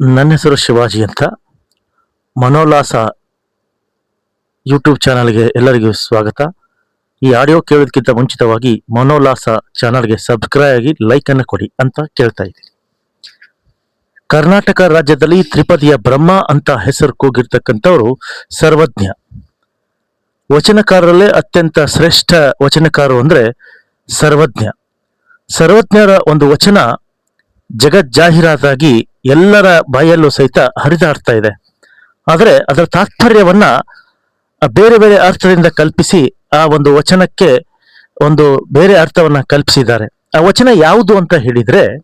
ನನ್ನ ಹೆಸರು ಶಿವಾಜಿ ಅಂತ. ಮನೋಲ್ಲಾಸ ಯೂಟ್ಯೂಬ್ ಚಾನಲ್ಗೆ ಎಲ್ಲರಿಗೂ ಸ್ವಾಗತ. ಈ ಆಡಿಯೋ ಕೇಳೋದಕ್ಕಿಂತ ಮುಂಚಿತವಾಗಿ ಮನೋಲ್ಲಾಸ ಚಾನಲ್ಗೆ ಸಬ್ಸ್ಕ್ರೈಬ್ ಆಗಿ ಲೈಕ್ ಅನ್ನು ಕೊಡಿ ಅಂತ ಕೇಳ್ತಾ ಇದ್ದೀನಿ. ಕರ್ನಾಟಕ ರಾಜ್ಯದಲ್ಲಿ ತ್ರಿಪದಿಯ ಬ್ರಹ್ಮ ಅಂತ ಹೆಸರು ಕೂಗಿರ್ತಕ್ಕಂಥವರು ಸರ್ವಜ್ಞ. ವಚನಕಾರರಲ್ಲೇ ಅತ್ಯಂತ ಶ್ರೇಷ್ಠ ವಚನಕಾರರು ಅಂದರೆ ಸರ್ವಜ್ಞ. ಸರ್ವಜ್ಞರ ಒಂದು ವಚನ ಜಗಜ್ಜಾಹೀರಾತಾಗಿ ಎಲ್ಲರ ಬಾಯಲ್ಲೂ ಸಹಿತ ಹರಿದಾಡ್ತಾ ಇದೆ. ಆದರೆ ಅದರ ತಾತ್ಪರ್ಯವನ್ನ ಬೇರೆ ಬೇರೆ ಅರ್ಥದಿಂದ ಕಲ್ಪಿಸಿ ಆ ಒಂದು ವಚನಕ್ಕೆ ಒಂದು ಬೇರೆ ಅರ್ಥವನ್ನ ಕಲ್ಪಿಸಿದ್ದಾರೆ. ಆ ವಚನ ಯಾವುದು ಅಂತ ಹೇಳಿದ್ರೆ,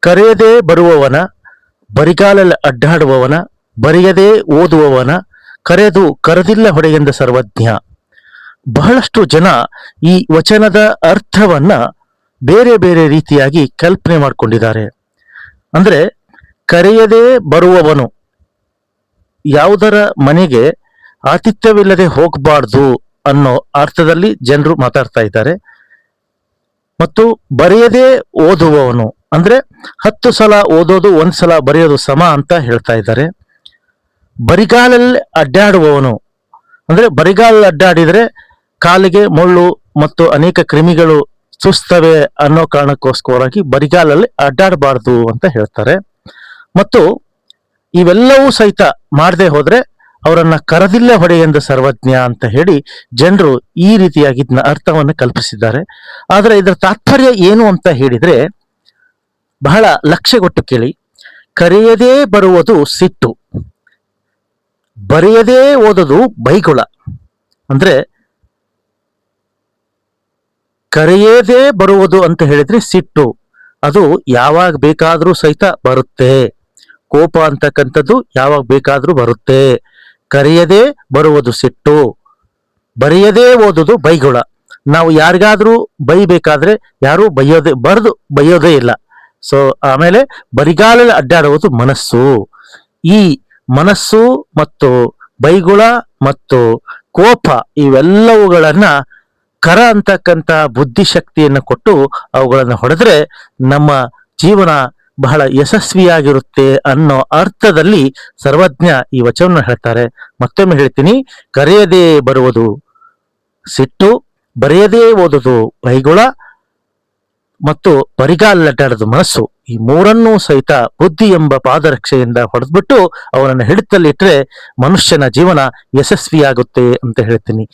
ಕರೆಯದೆ ಬರುವವನ ಬರಿಗಾಲಲ್ಲಿ ಅಡ್ಡಾಡುವವನ, ಬರೆಯದೇ ಓದುವವನ, ಕರೆದು ಕರೆದಿಲ್ಲ ಹೊಡೆಯೆಂದ ಸರ್ವಜ್ಞ. ಬಹಳಷ್ಟು ಜನ ಈ ವಚನದ ಅರ್ಥವನ್ನ ಬೇರೆ ಬೇರೆ ರೀತಿಯಾಗಿ ಕಲ್ಪನೆ ಮಾಡಿಕೊಂಡಿದ್ದಾರೆ. ಅಂದ್ರೆ ಕರೆಯದೇ ಬರುವವನು ಯಾವುದರ ಮನೆಗೆ ಆತಿಥ್ಯವಿಲ್ಲದೆ ಹೋಗಬಾರ್ದು ಅನ್ನೋ ಅರ್ಥದಲ್ಲಿ ಜನರು ಮಾತಾಡ್ತಾ ಇದ್ದಾರೆ. ಮತ್ತು ಬರೆಯದೇ ಓದುವವನು, ಅಂದ್ರೆ ಹತ್ತು ಸಲ ಓದೋದು, ಒಂದು ಸಲ ಬರೆಯೋದು ಸಮ ಅಂತ ಹೇಳ್ತಾ ಇದ್ದಾರೆ. ಬರಿಗಾಲಲ್ಲಿ ಅಡ್ಡಾಡುವವನು, ಅಂದ್ರೆ ಬರಿಗಾಲಲ್ಲಿ ಅಡ್ಡಾಡಿದ್ರೆ ಕಾಲಿಗೆ ಮುಳ್ಳು ಮತ್ತು ಅನೇಕ ಕ್ರಿಮಿಗಳು ಸುಸ್ತವೆ ಅನ್ನೋ ಕಾರಣಕ್ಕೋಸ್ಕರವಾಗಿ ಬರಿಗಾಲಲ್ಲಿ ಅಡ್ಡಾಡಬಾರ್ದು ಅಂತ ಹೇಳ್ತಾರೆ. ಮತ್ತು ಇವೆಲ್ಲವೂ ಸಹಿತ ಮಾಡದೆ ಹೋದ್ರೆ ಅವರನ್ನ ಹೊಡೆ ಹೊಡೆಯೆಂದು ಸರ್ವಜ್ಞ ಅಂತ ಹೇಳಿ ಜನರು ಈ ರೀತಿಯಾಗಿ ಇದನ್ನ ಅರ್ಥವನ್ನು ಕಲ್ಪಿಸಿದ್ದಾರೆ. ಆದರೆ ಇದರ ತಾತ್ಪರ್ಯ ಏನು ಅಂತ ಹೇಳಿದ್ರೆ ಬಹಳ ಲಕ್ಷ್ಯ ಕೊಟ್ಟು ಕೇಳಿ. ಕರೆಯದೇ ಬರುವುದು ಸಿಟ್ಟು. ಬರೆಯದೇ ಓದೋದು ಬೈಗುಳ. ಅಂದ್ರೆ ಕರೆಯದೇ ಬರುವುದು ಅಂತ ಹೇಳಿದ್ರೆ ಸಿಟ್ಟು. ಅದು ಯಾವಾಗ ಬೇಕಾದರೂ ಸಹಿತ ಬರುತ್ತೆ. ಕೋಪ ಅಂತಕ್ಕಂಥದ್ದು ಯಾವಾಗ ಬೇಕಾದರೂ ಬರುತ್ತೆ. ಕರೆಯದೇ ಬರುವುದು ಸಿಟ್ಟು. ಬರೆಯದೇ ಓದುದು ಬೈಗುಳ. ನಾವು ಯಾರಿಗಾದ್ರೂ ಬೈಬೇಕಾದ್ರೆ ಯಾರು ಬೈಯೋದೇ ಬರೆದು ಬೈಯೋದೇ ಇಲ್ಲ. ಸೊ ಆಮೇಲೆ ಬರಿಗಾಲಲ್ಲಿ ಅಡ್ಡಾಡುವುದು ಮನಸ್ಸು. ಈ ಮನಸ್ಸು ಮತ್ತು ಬೈಗುಳ ಮತ್ತು ಕೋಪ ಇವೆಲ್ಲವುಗಳನ್ನ ಕರ ಅಂತಕ್ಕಂತ ಬುದ್ಧಿಶಕ್ತಿಯನ್ನು ಕೊಟ್ಟು ಅವುಗಳನ್ನು ಹೊಡೆದ್ರೆ ನಮ್ಮ ಜೀವನ ಬಹಳ ಯಶಸ್ವಿಯಾಗಿರುತ್ತೆ ಅನ್ನೋ ಅರ್ಥದಲ್ಲಿ ಸರ್ವಜ್ಞ ಈ ವಚನವನ್ನು ಹೇಳ್ತಾರೆ. ಮತ್ತೊಮ್ಮೆ ಹೇಳ್ತೀನಿ, ಕರೆಯದೇ ಬರುವುದು ಸಿಟ್ಟು, ಬರೆಯದೇ ಓದುದು ಬೈಗುಳ ಮತ್ತು ಬರಿಗಾಲಡ್ಡಾಡದು ಮನಸ್ಸು. ಈ ಮೂರನ್ನೂ ಸಹಿತ ಬುದ್ಧಿ ಎಂಬ ಪಾದರಕ್ಷೆಯಿಂದ ಹೊಡೆದ್ಬಿಟ್ಟು ಅವನನ್ನು ಹಿಡಿತಲ್ಲಿಟ್ಟರೆ ಮನುಷ್ಯನ ಜೀವನ ಯಶಸ್ವಿಯಾಗುತ್ತೆ ಅಂತ ಹೇಳ್ತೀನಿ.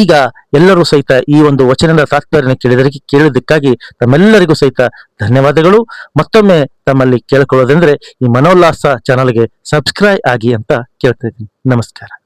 ಈಗ ಎಲ್ಲರೂ ಸಹಿತ ಈ ಒಂದು ವಚನದ ತಾತ್ಪರ್ಯ ಕೇಳಿದರಿಗೆ ಕೇಳಿದ್ದಕ್ಕಾಗಿ ತಮ್ಮೆಲ್ಲರಿಗೂ ಸಹಿತ ಧನ್ಯವಾದಗಳು. ಮತ್ತೊಮ್ಮೆ ತಮ್ಮಲ್ಲಿ ಕೇಳಿಕೊಳ್ಳೋದಂದ್ರೆ ಈ ಮನೋಲ್ಲಾಸ ಚಾನಲ್ಗೆ ಸಬ್ಸ್ಕ್ರೈಬ್ ಆಗಿ ಅಂತ ಕೇಳ್ತಾ ಇದ್ದೀನಿ. ನಮಸ್ಕಾರ.